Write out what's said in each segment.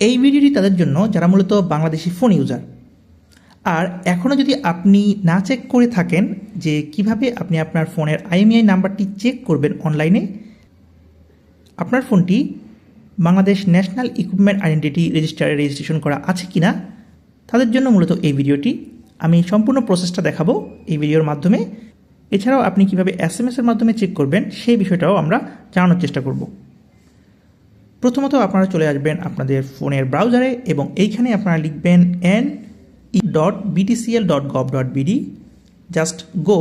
এই ভিডিওটি তাদের জন্য যারা মূলত বাংলাদেশি ফোন ইউজার। আর এখনও যদি আপনি না চেক করে থাকেন যে কীভাবে আপনি আপনার ফোনের আইএমআই নাম্বারটি চেক করবেন অনলাইনে, আপনার ফোনটি বাংলাদেশ ন্যাশনাল ইকুইপমেন্ট আইডেন্টিটি রেজিস্টারে রেজিস্ট্রেশন করা আছে কি না তাদের জন্য মূলত এই ভিডিওটি। আমি সম্পূর্ণ প্রসেসটা দেখাবো এই ভিডিওর মাধ্যমে। এছাড়াও আপনি কীভাবে এস এসের মাধ্যমে চেক করবেন, সেই বিষয়টাও আমরা জানানোর চেষ্টা করব। প্রথমত আপনারা চলে আসবেন আপনাদের ফোনের ব্রাউজারে এবং এইখানে আপনারা লিখবেন N E dot BTCL dot gov dot BD just go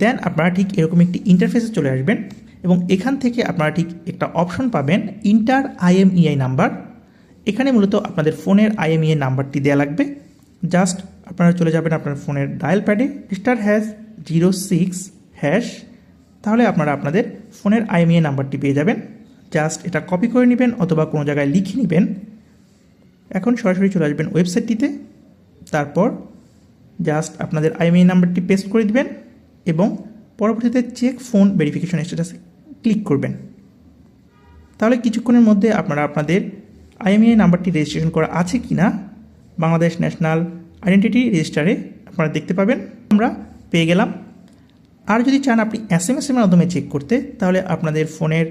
then আপনারা ঠিক এরকম একটি ইন্টারফেসে চলে আসবেন এবং এখান থেকে আপনারা ঠিক একটা অপশন পাবেন ইন্টার আইএমইআই নাম্বার এখানে মূলত আপনাদের ফোনের আইএমইআই নাম্বারটি দেওয়া লাগবে। জাস্ট আপনারা চলে যাবেন আপনার ফোনের ডায়াল প্যাডে star hash zero six hash তাহলে আপনারা আপনাদের ফোনের আইএমইআই নাম্বারটি পেয়ে যাবেন। জাস্ট এটা কপি করে নেবেন অথবা কোনো জায়গায় লিখে নেবেন। এখন সরাসরি চলে আসবেন ওয়েবসাইটটিতে তারপর জাস্ট আপনাদের আইএমআই নাম্বারটি পেস্ট করে দিবেন এবং পরবর্তীতে চেক ফোন ভেরিফিকেশন স্ট্যাটাসে ক্লিক করবেন। তাহলে কিছুক্ষণের মধ্যে আপনারা আপনাদের আইএমআই নাম্বারটি রেজিস্ট্রেশন করা আছে কি না বাংলাদেশ ন্যাশনাল আইডেন্টিটি রেজিস্টারে আপনারা দেখতে পাবেন। আমরা পেয়ে গেলাম। আর যদি চান আপনি এস এম এসের মাধ্যমে চেক করতে, তাহলে আপনাদের ফোনের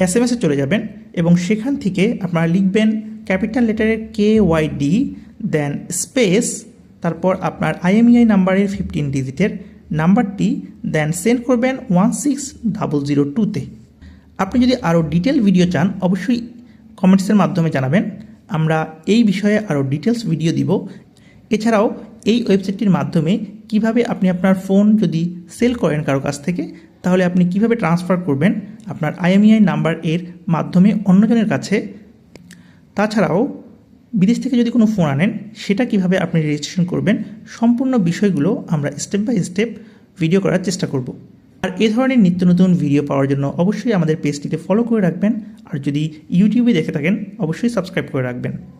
এস এম এসে চলে যাবেন এবং সেখান থেকে আপনারা লিখবেন capital লেটারের K Y D then space তারপর আপনার আইএমইআই নাম্বারের ফিফটিন ডিজিটের নাম্বারটি দেন সেন্ড করবেন ওয়ান সিক্স ডাবল জিরো টুতে আপনি যদি আরও ডিটেল ভিডিও চান, অবশ্যই কমেন্টসের মাধ্যমে জানাবেন। আমরা এই বিষয়ে আরও ডিটেলস ভিডিও দিব। এছাড়াও এই ওয়েবসাইটটির মাধ্যমে কীভাবে আপনি আপনার ফোন যদি সেল করেন কারও কাছ থেকে তাহলে আপনি কীভাবে ট্রান্সফার করবেন? আপনার আইএমইআই নাম্বার এর মাধ্যমে অন্যজনের কাছে। তাছাড়াও, বিদেশ থেকে যদি কোনো ফোন আনেন, সেটা কীভাবে আপনি রেজিস্ট্রেশন করবেন? সম্পূর্ণ বিষয়গুলো আমরা স্টেপ বাই স্টেপ ভিডিও করার চেষ্টা করব। আর এ ধরনের নিত্য নতুন ভিডিও পাওয়ার জন্য অবশ্যই আমাদের পেজটিতে ফলো করে রাখবেন। আর যদি ইউটিউবে দেখে থাকেন, অবশ্যই সাবস্ক্রাইব করে রাখবেন।